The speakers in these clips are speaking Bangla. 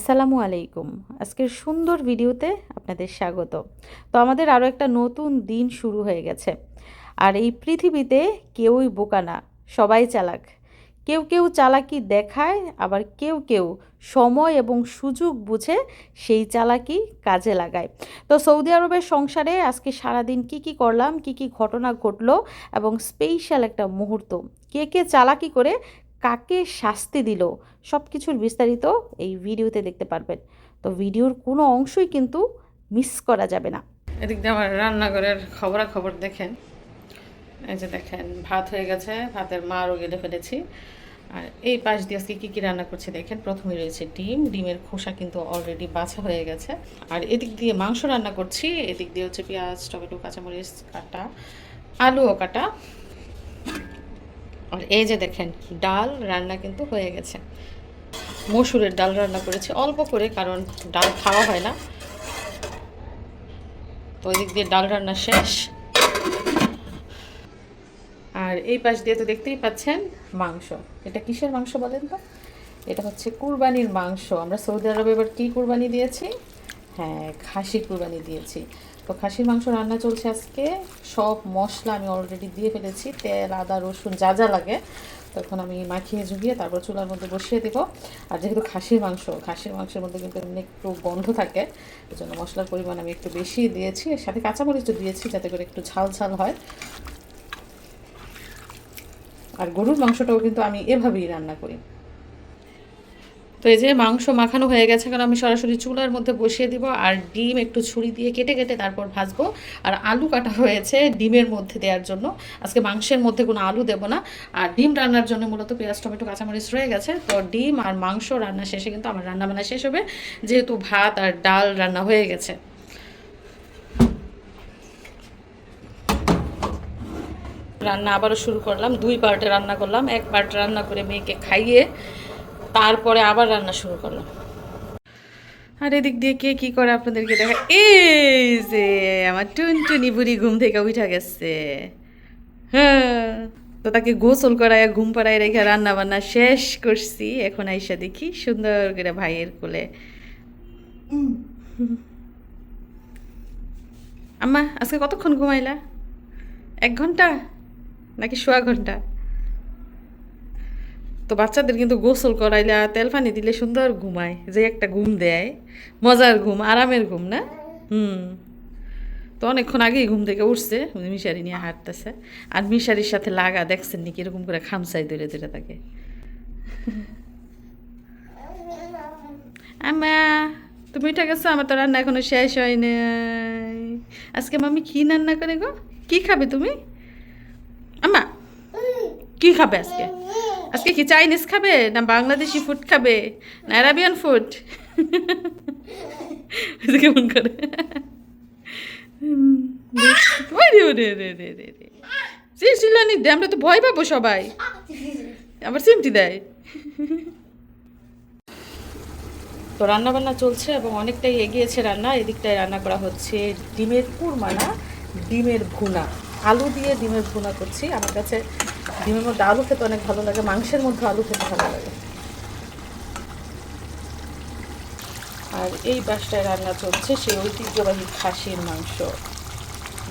আসসালামু আলাইকুম। আজকের সুন্দর ভিডিওতে আপনাদের স্বাগত। তো আমাদের আরও একটা নতুন দিন শুরু হয়ে গেছে। আর এই পৃথিবীতে কেউই বোকা না, সবাই চালাক। কেউ কেউ চালাকি দেখায়, আবার কেউ কেউ সময় এবং সুযোগ বুঝে সেই চালাকি কাজে লাগায়। তো সৌদি আরবের সংসারে আজকে সারাদিন কি কি করলাম, কি কি ঘটনা ঘটলো এবং স্পেশাল একটা মুহূর্ত। কে কে চালাকি করে কাকে শাস্তি দিল সব কিছুর বিস্তারিত এই ভিডিওতে দেখতে পারবেন। তো ভিডিওর কোনো অংশই কিন্তু মিস করা যাবে না। এদিক দিয়ে আমার রান্নাঘরের খবরাখবর দেখেন। এই যে দেখেন, ভাত হয়ে গেছে, ভাতের মারও গেলে ফেলেছি। আর এই পাশ দিয়ে আজকে কী কী রান্না করছি দেখেন প্রথমে রয়েছে ডিম। ডিমের খোসা কিন্তু অলরেডি বাছা হয়ে গেছে। আর এদিক দিয়ে মাংস রান্না করছি, এদিক দিয়ে হচ্ছে পেঁয়াজ, টমেটো, কাঁচামরিচ, কাটা আলুও কাটা। আর এই যে দেখেন, ডাল রান্না কিন্তু হয়ে গেছে। মসুরের ডাল রান্না করেছি অল্প করে, কারণ ডাল খাওয়া হয় না। তো ওই দিক দিয়ে ডাল রান্না শেষ। আর এই পাশ দিয়ে তো দেখতেই পাচ্ছেন মাংস। এটা কিসের মাংস বলেন তো? এটা হচ্ছে কুরবানির মাংস। আমরা সৌদি আরবে এবার কী কুরবানি দিয়েছি? হ্যাঁ খাসি কুরবানি দিয়েছি। তো খাসির মাংস রান্না চলছে আজকে। সব মশলা আমি অলরেডি দিয়ে ফেলেছি, তেল, আদা, রসুন, যা যা লাগে। তখন আমি মাখিয়ে ঝুঁকিয়ে তারপর চুলার মধ্যে বসিয়ে দেবো। আর যেহেতু খাসির মাংস, খাসির মাংসের মধ্যে কিন্তু এমনি একটু গন্ধ থাকে এই জন্য মশলার পরিমাণ আমি একটু বেশি দিয়েছি। এর সাথে কাঁচামরিচও দিয়েছি, যাতে করে একটু ঝাল ঝাল হয়। আর গরুর মাংসটাও কিন্তু আমি এভাবেই রান্না করি। তো এই যে মাংস মাখানো হয়ে গেছে কারণ আমি সরাসরি চুলার মধ্যে বসিয়ে দিব আর ডিম একটু ছুরি দিয়ে কেটে কেটে তারপর ভাজবো। আর আলু কাটা হয়েছে ডিমের মধ্যে দেওয়ার জন্য। আজকে মাংসের মধ্যে কোনো আলু দেবো না। আর ডিম রান্নার জন্য মূলত পেঁয়াজ, টমেটো, কাঁচামরিচ রয়ে গেছে। তো ডিম আর মাংস রান্না শেষে কিন্তু আমার রান্না বান্না শেষ হবে। যেহেতু ভাত আর ডাল রান্না হয়ে গেছে। রান্না আবারও শুরু করলাম। দুই পার্টে রান্না করলাম। এক পার্ট রান্না করে মেয়েকে খাইয়ে তারপরে আবার রান্না শুরু করলাম। আর এদিক দিয়ে কে কি করে আপনাদেরকে দেখা এই যে আমার টুনটুনি বুড়ি ঘুম থেকে উঠা গেছে। হ্যাঁ তো তাকে গোসল করায়, ঘুম পাড়ায় রেখে রান্না বান্না শেষ করছি। এখন আইসা দেখি সুন্দর করে ভাইয়ের কোলে। আম্মা, আজকে কতক্ষণ ঘুমাইলা? এক ঘণ্টা? নাকি সোয়া ঘণ্টা? তো বাচ্চাদের কিন্তু গোসল করাইলে তেল পানি দিলে সুন্দর ঘুমায় যে একটা ঘুম দেয়। মজার ঘুম, আরামের ঘুম, না? হুম। তো অনেকক্ষণ আগেই ঘুম থেকে উঠছে মিশারি নিয়ে হাঁটতেছে। আর মিশারির সাথে লাগা দেখছেন নাকি, এরকম করে খামসাই ধরে ধরে থাকে আমা তুমি উঠে গেছো? আমার তো রান্না এখনও শেষ হয় নাই। আজকে মামি কি রান্না করে গো? কি খাবে তুমি? আমা কি খাবে আজকে? আজকে কি চাইনিজ খাবে না বাংলাদেশি ফুড খাবে না অ্যারাবিয়ান ফুড কেমন করে? চিল্লানি দে আমরা তো ভয় পাবো সবাই। আবার সিমটি দেয়। তো রান্না বান্না চলছে এবং অনেকটাই এগিয়েছে রান্না। এদিকটায় রান্না করা হচ্ছে ডিমের কুরমা না ডিমের ভুনা। আলু দিয়ে ডিমের ভুনা করছি। আমার কাছে ডিমের মধ্যে আলু খেতে অনেক ভালো লাগে, মাংসের মধ্যে আলু খেতে ভালো লাগে। আর এই পাশটায় রান্না চলছে সেই ঐতিহ্যবাহী খাসির মাংস।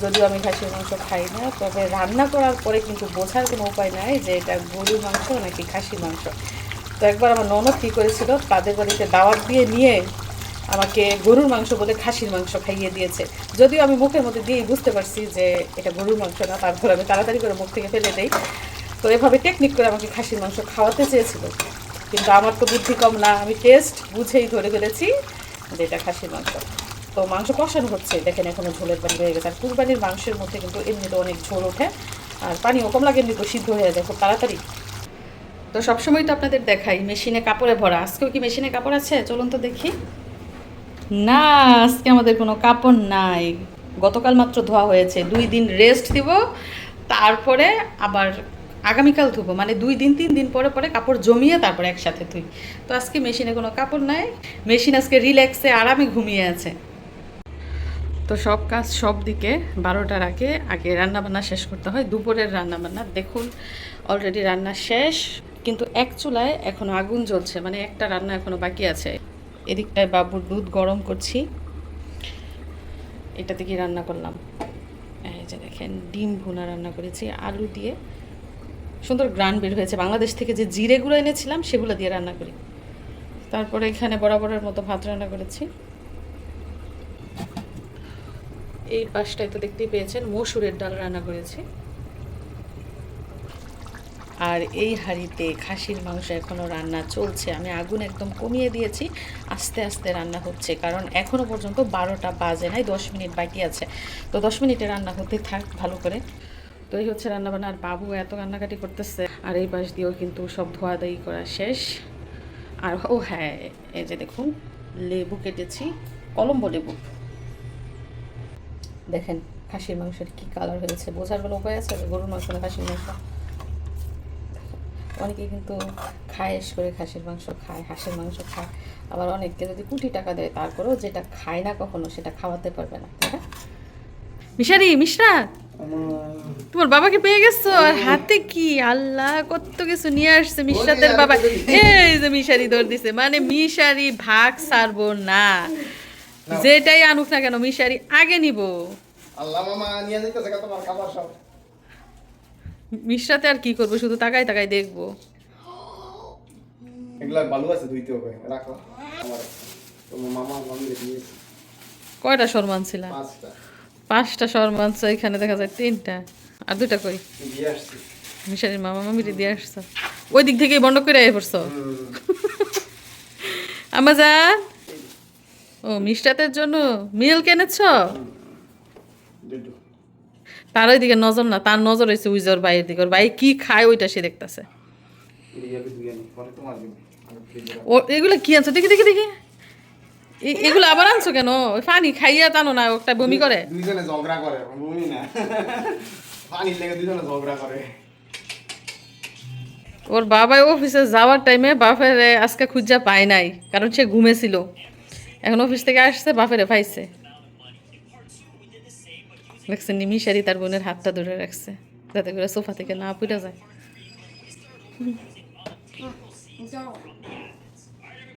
যদিও আমি খাসির মাংস খাই না, তবে রান্না করার পরে কিন্তু বোঝার কোনো উপায় নাই যে এটা গরুর মাংস নাকি খাসির মাংস। তো একবার আমার ননদ কী করেছিল, তাদের বাড়িতে দাওয়াত দিয়ে নিয়ে আমাকে গরুর মাংস বলে খাসির মাংস খাইয়ে দিয়েছে। যদিও আমি মুখের মধ্যে দিয়েই বুঝতে পারছি যে এটা গরুর মাংস না, তারপর আমি তাড়াতাড়ি করে মুখ থেকে ফেলে দেই। তো এভাবে টেকনিক করে আমাকে খাসির মাংস খাওয়াতে চেয়েছিল। কিন্তু আমার তো বুদ্ধি কম না, আমি টেস্ট বুঝেই ধরে ফেলেছি যে এটা খাসির মাংস। তো মাংস কষানো হচ্ছে, দেখেন এখনও ঝোলের পানি হয়ে গেছে। আর কুরবানির মাংসের মধ্যে কিন্তু এমনিতে অনেক ঝোল ওঠে, আর পানিও কম লাগে এমনি তো সিদ্ধ হয়ে যায় খুব তাড়াতাড়ি। তো সবসময় তো আপনাদের দেখাই, মেশিনে কাপড়ে ভরা। আজকেও কি মেশিনে কাপড় আছে? চলুন তো দেখি। না, আজকে আমাদের কোনো কাপড় নাই। গতকাল মাত্র ধোয়া হয়েছে। দুই দিন রেস্ট দিব, তারপরে আবার আগামীকাল ধুবো। মানে দুই দিন, তিন দিন পরে পরে কাপড় জমিয়ে তারপরে একসাথে ধুই। তো আজকে মেশিনে কোনো কাপড় নাই। মেশিন আজকে রিল্যাক্সে আরামে ঘুমিয়ে আছে। তো সব কাজ সব দিকে বারোটার আগে আগে রান্নাবান্না শেষ করতে হয়। দুপুরের রান্নাবান্না, দেখুন অলরেডি রান্না শেষ। কিন্তু এক চুলায় এখনও আগুন জ্বলছে। মানে একটা রান্না এখনও বাকি আছে। এদিকটায় বাবুর দুধ গরম করছি। এটাতে কি রান্না করলাম। এই যে দেখেন, ডিম ভুনা রান্না করেছি, আলু দিয়ে। সুন্দর গ্রান বের হয়েছে। বাংলাদেশ থেকে যে জিরেগুলো এনেছিলাম, সেগুলো দিয়ে রান্না করি। তারপরে এখানে বরাবরের মতো ভাত রান্না করেছি। এই পাশটায় তো দেখতেই পেয়েছেন, মসুরের ডাল রান্না করেছি। আর এই হাঁড়িতে খাসির মাংস এখনও রান্না চলছে। আমি আগুন একদম কমিয়ে দিয়েছি, আস্তে আস্তে রান্না হচ্ছে, কারণ এখনও পর্যন্ত বারোটা বাজে নাই, দশ মিনিট বাকি আছে। তো দশ মিনিটে রান্না হতে থাক ভালো করে। তো এই হচ্ছে রান্না বান্না আর বাবু এত কান্নাকাটি করতেছে। আর এই পাশ দিয়েও কিন্তু সব ধোয়াধাই করা শেষ। আর ও হ্যাঁ এই যে দেখুন, লেবু কেটেছি, কলম্বো লেবু। দেখেন, খাসির মাংসের কি কালার হয়েছে, বোঝার কোনো উপায় আছে? গরুর মাংস না খাসির মাংস? অনেকে কিন্তু খায়েস করে খাসির মাংস খায় হাঁসের মাংস খায়। আবার অনেককে যদি কোটি টাকা দেয় তারপরেও যেটা খায় না কখনো সেটা খাওয়াতে পারবে না তাই না? মিশারি মিশরা তোমার বাবাকে পেয়ে গেছো? আর হাতে কি? আল্লাহ কত কিছু নিয়ে আসছে মিশরাতের বাবা। এই যে মিশারি দৌড় দিছে মানে মিশারি ভাগ সারবো না। যেটাই আনুক না কেন মিশারি আগে নিব। আল্লাহ মামা নিয়ে যাইতেছে তোমার খাবার সব। মিশরাতে আর কি করব? শুধু তাকাই তাকাই দেখব। এগুলা ভালো আছে ধুইতে হবে রাখো। আমার তোমার মামা মামি দিয়েছে। কয়টা সম্মান ছিল? পাঁচটা। পাঁচটা সম্মান এখানে দেখা যায় তিনটা। আর দুটা কই? দিয়ে আসছি। মিশারির মামা মামিরে দিয়ে আসছো। ওই দিক থেকেই বন্ধ করে আয় পড়ছো? আমাজান ও মিষ্টাতের জন্য মিল কেনেছ? তার ওইদিকে নজর না তার নজর হয়েছে উইজর বাইরের দিকে। ওর ভাই কি খায় ওইটা সে দেখতেছে। ও এগুলো কি আনছো? দেখি দেখি দেখি। এগুলো আবার আনছো কেন? ওই পানি খাইয়া টানো না একটা বমি করে। দুইজনে ঝগড়া করে বমি না। পানির লেগে দুইজনে ঝগড়া করে। ওর বাবাই অফিসে যাওয়ার টাইমে বাপের আজকে খুঁজা পায় নাই কারণ সে ঘুমেছিল এখন অফিস থেকে আসছে বাপেরে পাইছে। দেখছে নিমিশারি তার বোনের হাতটা ধরে রাখছে যাতে করে সোফা থেকে না পুড়ে যায়।